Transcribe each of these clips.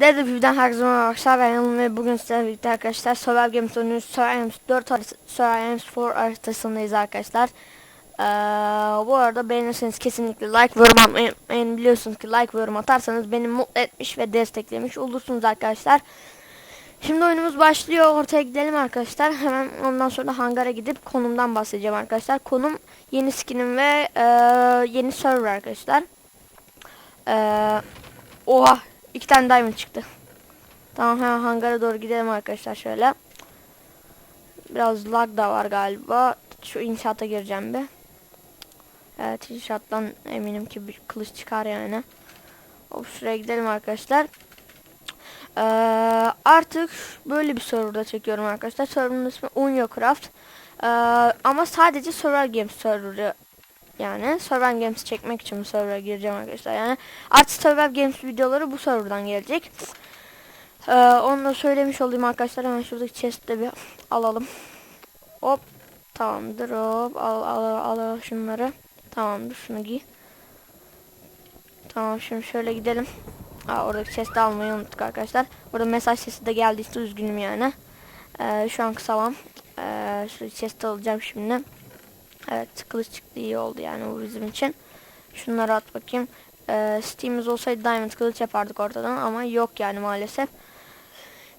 Deadpool'dan herkese merhaba arkadaşlar ben ve bugün sizlerle birlikte arkadaşlar Survival Games oynuyoruz. Survival Games 4 haritası, Survival Games 4 haritasındayız arkadaşlar. Ee, bu arada beğenirseniz kesinlikle like ve yorum atmayı. Biliyorsunuz ki like ve yorum atarsanız beni mutlu etmiş ve desteklemiş olursunuz arkadaşlar. Şimdi oyunumuz başlıyor. Ortaya gidelim arkadaşlar. Hemen ondan sonra hangara gidip konumdan bahsedeceğim arkadaşlar. Konum yeni skinim ve e, yeni server arkadaşlar. Eee Oha iki tane diamond çıktı. Tamam hemen hangara doğru gidelim arkadaşlar şöyle. Biraz lag da var galiba. Şu inşaata gireceğim bir. Evet inşaattan eminim ki bir kılıç çıkar yani. Hop şuraya gidelim arkadaşlar. Ee, artık böyle bir serverda çekiyorum arkadaşlar. Server'ın ismi UnioCraft. Ee, ama sadece Survival Games serverı yani Survival Games çekmek için bu server'a gireceğim arkadaşlar. Yani artık Survival Games videoları bu server'dan gelecek. Ee, onu da söylemiş olayım arkadaşlar. Hemen şuradaki chest'te bir alalım. Hop. Tamamdır. Hop. Al al al, al şunları. Tamamdır. Şunu giy. Tamam şimdi şöyle gidelim. Aa, oradaki chest'i almayı unuttuk arkadaşlar. Orada mesaj sesi de geldiyse üzgünüm yani. Ee, şu an kısavam. Ee, şu chest'i alacağım şimdi. Evet kılıç çıktı iyi oldu yani bu bizim için. Şunları at bakayım. Ee, Steam'imiz olsaydı Diamond kılıç yapardık ortadan ama yok yani maalesef.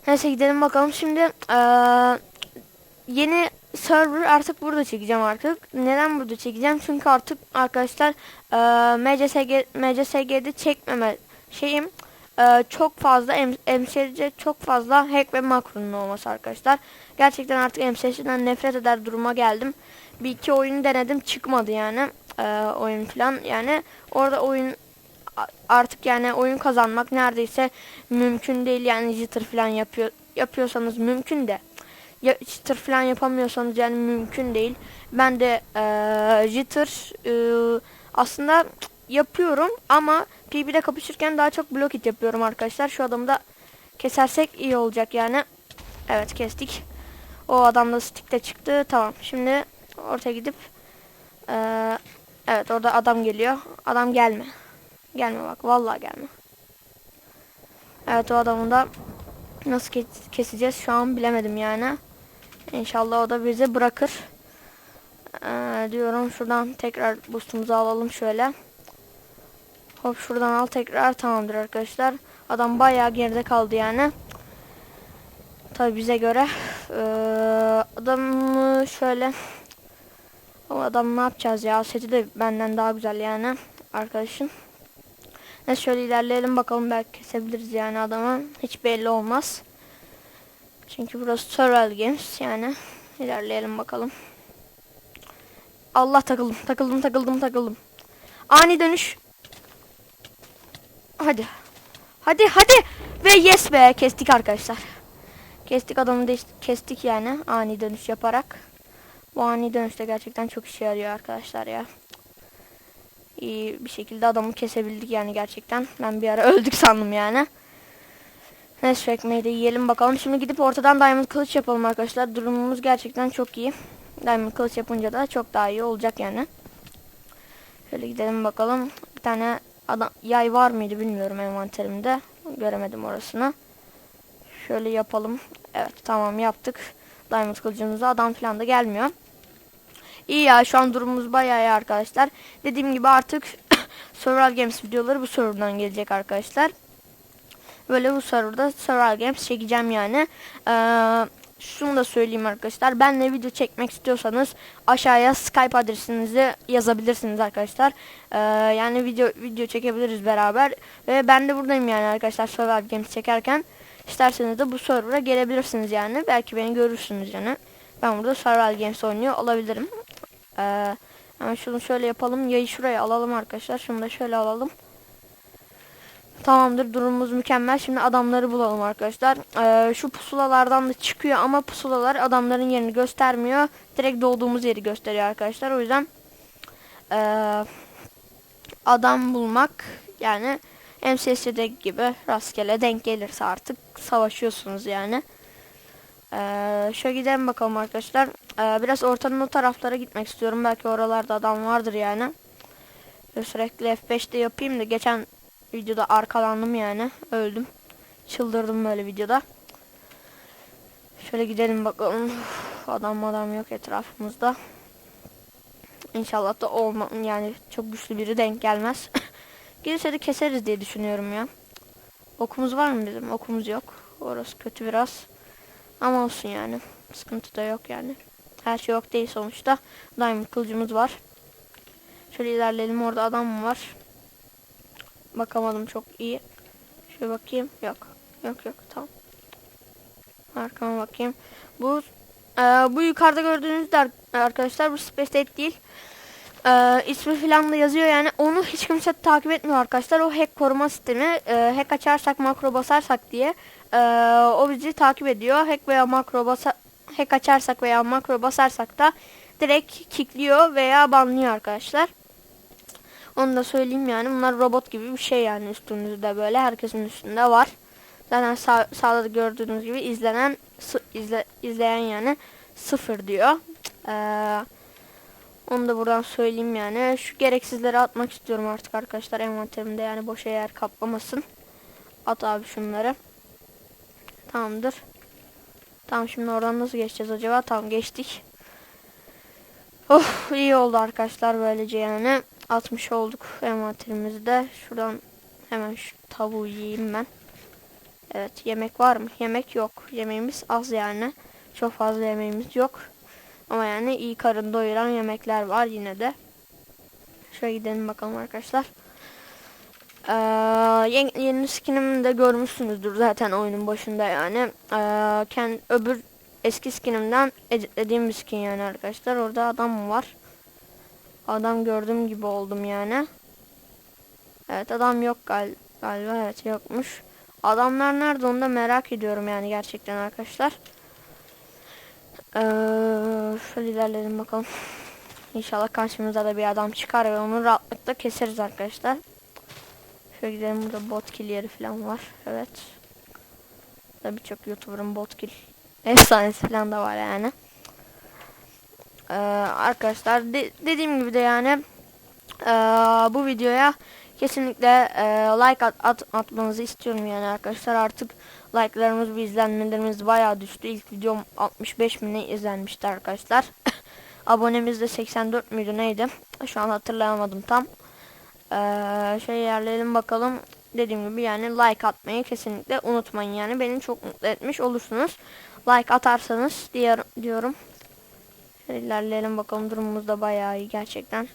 Neyse gidelim bakalım. Şimdi ee, yeni server artık burada çekeceğim artık. Neden burada çekeceğim? Çünkü artık arkadaşlar ee, MCSG, MCSG'de çekmeme şeyim ee, çok fazla MCS'de çok fazla hack ve makronun olması arkadaşlar. Gerçekten artık MCS'den nefret eder duruma geldim. Bir iki oyun denedim çıkmadı yani e, oyun falan yani orada oyun artık yani oyun kazanmak neredeyse mümkün değil. Yani jitter falan yapıyor yapıyorsanız mümkün de. Ya, jitter falan yapamıyorsanız yani mümkün değil. Ben de e, jitter e, aslında yapıyorum ama PB'de kapışırken daha çok blok hit yapıyorum arkadaşlar şu adamı da kesersek iyi olacak yani evet kestik o adam da stick'te çıktı tamam şimdi ortaya gidip ee, evet orada adam geliyor. Adam gelme. Gelme bak vallahi gelme. Evet o adamı da nasıl kes keseceğiz şu an bilemedim yani. İnşallah o da bizi bırakır. Ee, diyorum şuradan tekrar boostumuzu alalım şöyle. Hop şuradan al tekrar tamamdır arkadaşlar. Adam bayağı geride kaldı yani. Tabi bize göre. Ee, adamı şöyle o adam ne yapacağız ya? Seti de benden daha güzel yani arkadaşın. Ne şöyle ilerleyelim bakalım belki kesebiliriz yani adamı. Hiç belli olmaz. Çünkü burası Survival Games yani. ilerleyelim bakalım. Allah takıldım takıldım takıldım takıldım. Ani dönüş. Hadi. Hadi hadi. Ve yes be kestik arkadaşlar. Kestik adamı de kestik yani ani dönüş yaparak. Bu ani dönüşte gerçekten çok işe yarıyor arkadaşlar ya. İyi bir şekilde adamı kesebildik yani gerçekten. Ben bir ara öldük sandım yani. Neyse ekmeği de yiyelim bakalım. Şimdi gidip ortadan diamond kılıç yapalım arkadaşlar. Durumumuz gerçekten çok iyi. Diamond kılıç yapınca da çok daha iyi olacak yani. Şöyle gidelim bakalım. Bir tane adam yay var mıydı bilmiyorum envanterimde. Göremedim orasını. Şöyle yapalım. Evet tamam yaptık. Diamond kılıcımıza adam falan da gelmiyor. İyi ya şu an durumumuz bayağı iyi arkadaşlar. Dediğim gibi artık Survival Games videoları bu serverdan gelecek arkadaşlar. Böyle bu serverda Survival Games çekeceğim yani. Ee, şunu da söyleyeyim arkadaşlar. Benle video çekmek istiyorsanız aşağıya Skype adresinizi yazabilirsiniz arkadaşlar. Ee, yani video video çekebiliriz beraber. Ve ben de buradayım yani arkadaşlar Survival Games çekerken. İsterseniz de bu server'a gelebilirsiniz yani. Belki beni görürsünüz yani. Ben burada Survival Games oynuyor olabilirim. Ee, hemen şunu şöyle yapalım. Yayı şuraya alalım arkadaşlar. Şunu da şöyle alalım. Tamamdır durumumuz mükemmel. Şimdi adamları bulalım arkadaşlar. Ee, şu pusulalardan da çıkıyor ama pusulalar adamların yerini göstermiyor. Direkt doğduğumuz yeri gösteriyor arkadaşlar. O yüzden ee, adam bulmak yani MCS'de gibi rastgele denk gelirse artık savaşıyorsunuz yani. Ee, şöyle gidelim bakalım arkadaşlar. Ee, biraz ortanın o taraflara gitmek istiyorum. Belki oralarda adam vardır yani. Sürekli F5'te yapayım da geçen videoda arkalandım yani. Öldüm. çıldırdım böyle videoda. Şöyle gidelim bakalım. Adam adam yok etrafımızda. İnşallah da olma yani çok güçlü biri denk gelmez. Gelirse de keseriz diye düşünüyorum ya. Okumuz var mı bizim? Okumuz yok. Orası kötü biraz. Ama olsun yani. Sıkıntı da yok yani. Her şey yok değil sonuçta. Diamond kılıcımız var. Şöyle ilerleyelim. Orada adam mı var? Bakamadım çok iyi. Şöyle bakayım. Yok. Yok yok tamam. Arkama bakayım. Bu e, bu yukarıda gördüğünüz de ar- arkadaşlar bu Space Date değil. E, ismi falan da yazıyor yani. Onu hiç kimse takip etmiyor arkadaşlar. O hack koruma sistemi. E, hack açarsak makro basarsak diye e, o bizi takip ediyor. Hack veya makro basa hack açarsak veya makro basarsak da direkt kickliyor veya banlıyor arkadaşlar. Onu da söyleyeyim yani. Bunlar robot gibi bir şey yani üstünüzde böyle. Herkesin üstünde var. Zaten sağ, sağda da gördüğünüz gibi izlenen izle, izleyen yani sıfır diyor. Ee, onu da buradan söyleyeyim yani. Şu gereksizleri atmak istiyorum artık arkadaşlar envanterimde yani boşa yer kaplamasın. At abi şunları. Tamamdır. Tamam şimdi oradan nasıl geçeceğiz acaba? Tamam geçtik. Oh iyi oldu arkadaşlar böylece yani. Atmış olduk envanterimizi de. Şuradan hemen şu tavuğu yiyeyim ben. Evet yemek var mı? Yemek yok. Yemeğimiz az yani. Çok fazla yemeğimiz yok. Ama yani iyi karın doyuran yemekler var yine de. Şöyle gidelim bakalım arkadaşlar. Ee, yeni, yeni skinimi de görmüşsünüzdür zaten oyunun başında yani. Ee, kend, öbür eski skinimden editlediğim bir skin yani arkadaşlar. Orada adam var? Adam gördüğüm gibi oldum yani. Evet adam yok gal galiba evet yokmuş. Adamlar nerede onu da merak ediyorum yani gerçekten arkadaşlar. Ee, şöyle ilerleyelim bakalım. İnşallah karşımıza da bir adam çıkar ve onu rahatlıkla keseriz arkadaşlar. Şöyle gidelim burada bot kill yeri falan var. Evet. Birçok youtuber'ın bot kill efsanesi falan da var yani. Ee, arkadaşlar de- dediğim gibi de yani ee, bu videoya kesinlikle e, like at, at atmanızı istiyorum yani arkadaşlar artık like'larımız ve izlenmelerimiz bayağı düştü. İlk videom 65 bin izlenmişti arkadaşlar. Abonemiz de 84 müydü neydi? Şu an hatırlayamadım tam. Ee, şey yerleyelim bakalım. Dediğim gibi yani like atmayı kesinlikle unutmayın yani beni çok mutlu etmiş olursunuz. Like atarsanız diyorum. Şöyle ilerleyelim bakalım durumumuz da bayağı iyi gerçekten.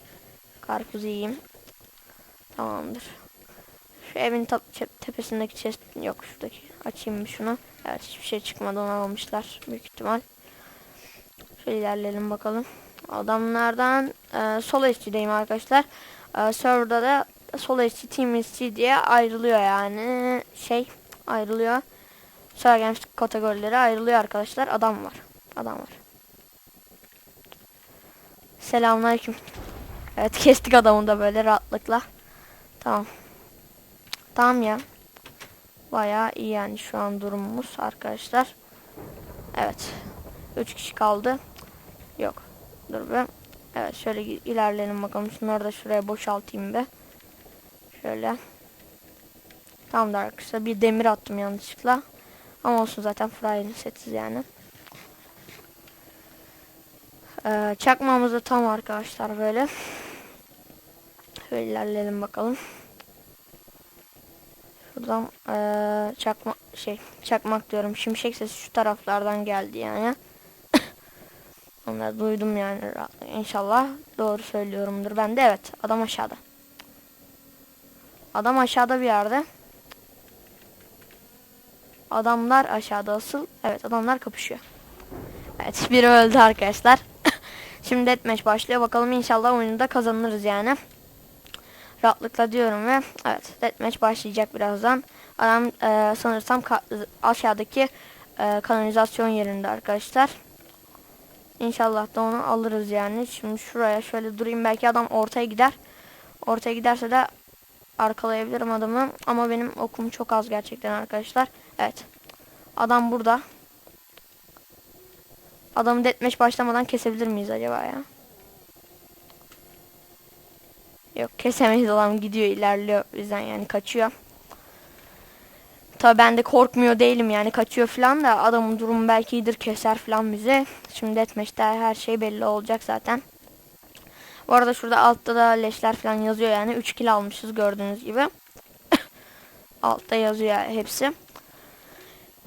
Karpuzu yiyeyim. Tamamdır. Şu evin tepesindeki chest yok şuradaki. Açayım bir şunu. Evet hiçbir şey çıkmadı onu almışlar büyük ihtimal. Şöyle ilerleyelim bakalım. Adamlardan e, sol HD'deyim arkadaşlar. E, serverda da sol HT, team HT diye ayrılıyor yani. Şey ayrılıyor. Gelmiş kategorileri ayrılıyor arkadaşlar. Adam var. Adam var. Selamünaleyküm. Evet kestik adamı da böyle rahatlıkla. Tamam. Tamam ya. Bayağı iyi yani şu an durumumuz arkadaşlar. Evet. 3 kişi kaldı. Yok. Dur be. Evet şöyle ilerleyelim bakalım. Şunları da şuraya boşaltayım be. Şöyle. Tamam da arkadaşlar bir demir attım yanlışlıkla. Ama olsun zaten Fry'ın setsiz yani. Ee, çakmamız da tam arkadaşlar böyle. Şöyle ilerleyelim bakalım. Şuradan ee, çakma şey çakmak diyorum. Şimşek sesi şu taraflardan geldi yani. Onları duydum yani inşallah doğru söylüyorumdur. Ben de evet adam aşağıda. Adam aşağıda bir yerde. Adamlar aşağıda asıl. Evet adamlar kapışıyor. Evet biri öldü arkadaşlar. Şimdi deathmatch başlıyor. Bakalım inşallah oyunda kazanırız yani. Rahatlıkla diyorum ve evet deathmatch başlayacak birazdan. Adam e, sanırsam aşağıdaki e, kanalizasyon yerinde arkadaşlar. İnşallah da onu alırız yani. Şimdi şuraya şöyle durayım. Belki adam ortaya gider. Ortaya giderse de arkalayabilirim adamı. Ama benim okum çok az gerçekten arkadaşlar. Evet. Adam burada. Adamı deathmatch başlamadan kesebilir miyiz acaba ya? Yok kesemeyiz adam gidiyor ilerliyor bizden yani kaçıyor. Tabii ben de korkmuyor değilim yani kaçıyor falan da adamın durumu belki iyidir keser falan bize. Şimdi Deathmatch'te her şey belli olacak zaten. Bu arada şurada altta da leşler falan yazıyor yani 3 kill almışız gördüğünüz gibi. altta yazıyor hepsi.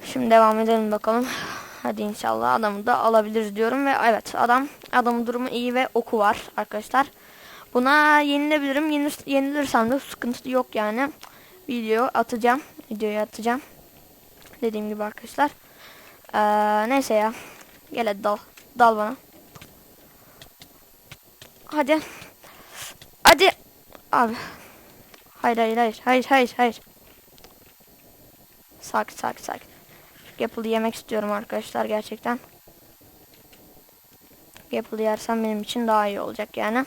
Şimdi devam edelim bakalım. Hadi inşallah adamı da alabiliriz diyorum ve evet adam adamın durumu iyi ve oku var arkadaşlar. Buna yenilebilirim. Yenir, yenilirsem de sıkıntı yok yani. Video atacağım. Videoyu atacağım. Dediğim gibi arkadaşlar. Ee, neyse ya. Gel hadi dal. Dal bana. Hadi. Hadi. Abi. Hayır hayır hayır. Hayır hayır hayır. Sakin sakin sakin. Apple'ı yemek istiyorum arkadaşlar gerçekten. Apple'ı yersem benim için daha iyi olacak yani.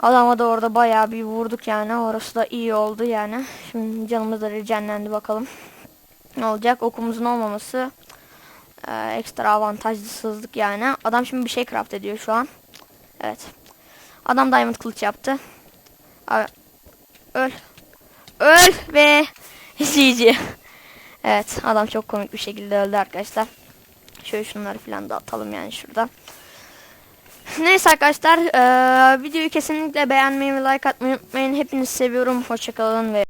Adama da orada bayağı bir vurduk yani. Orası da iyi oldu yani. Şimdi canımız da regenlendi bakalım. Ne olacak? Okumuzun olmaması e, ekstra avantajsızlık yani. Adam şimdi bir şey craft ediyor şu an. Evet. Adam diamond kılıç yaptı. Abi, öl. Öl ve GG. Evet adam çok komik bir şekilde öldü arkadaşlar. Şöyle şunları falan da atalım yani şuradan. Neyse arkadaşlar eee, videoyu kesinlikle beğenmeyi ve like atmayı unutmayın. Hepinizi seviyorum. Hoşçakalın ve